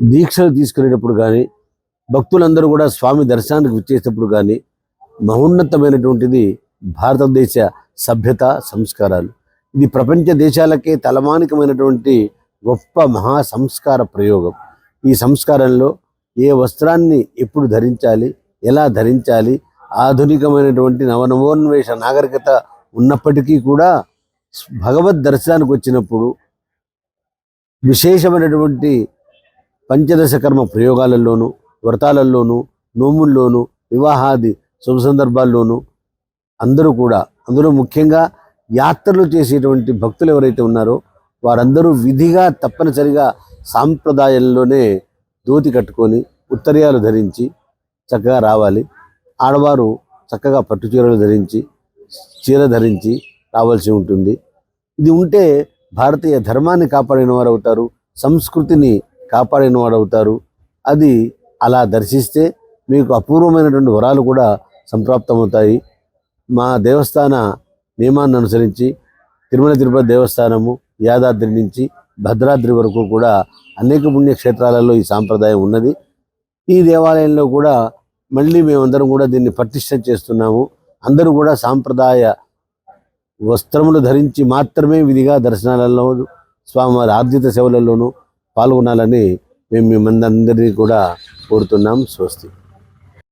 దీక్షలు తీసుకునేటప్పుడు కానీ భక్తులందరూ కూడా స్వామి దర్శనానికి వచ్చేటప్పుడు కానీ మహోన్నతమైనటువంటిది భారతదేశ సభ్యత సంస్కారాలు. ఇది ప్రపంచ దేశాలకే తలమానికమైనటువంటి గొప్ప మహా సంస్కార ప్రయోగం. ఈ సంస్కారంలో ఏ వస్త్రాన్ని ఎప్పుడు ధరించాలి ఎలా ధరించాలి ఆధునికమైనటువంటి నవనవోన్వేష నాగరికత ఉన్నప్పటికీ కూడా భగవద్ దర్శనానికి వచ్చినప్పుడు విశేషమైనటువంటి పంచదశ కర్మ ప్రయోగాలలోనూ వ్రతాలలోనూ నోముల్లోనూ వివాహాది శుభ సందర్భాల్లోనూ అందరూ కూడా అందులో ముఖ్యంగా యాత్రలు చేసేటువంటి భక్తులు ఎవరైతే ఉన్నారో వారందరూ విధిగా తప్పనిసరిగా సాంప్రదాయంలోనే దోతి కట్టుకొని ఉత్తరీయాలు ధరించి చక్కగా రావాలి. ఆడవారు చక్కగా పట్టు చీరలు ధరించి చీర ధరించి రావాల్సి ఉంటుంది. ఇది ఉంటే భారతీయ ధర్మాన్ని కాపాడిన వారు అవుతారు సంస్కృతిని కాపాడిన వారు అవుతారు అది అలా దర్శిస్తే మీకు అపూర్వమైనటువంటి వరాలు కూడా సంప్రాప్తమవుతాయి. మా దేవస్థాన నియమాన్ని అనుసరించి తిరుమల తిరుపతి దేవస్థానము యాదాద్రి నుంచి భద్రాద్రి వరకు కూడా అనేక పుణ్యక్షేత్రాలలో ఈ సాంప్రదాయం ఉన్నది. ఈ దేవాలయంలో కూడా మళ్ళీ మేమందరం కూడా దీన్ని పటిష్ట చేస్తున్నాము. అందరూ కూడా సాంప్రదాయ వస్త్రములు ధరించి మాత్రమే విధిగా దర్శనాలలో స్వామివారి ఆర్జిత సేవలలోనూ పాల్గొనాలని మేము మిమ్మందరినీ కూడా కోరుతున్నాం. స్వస్తి.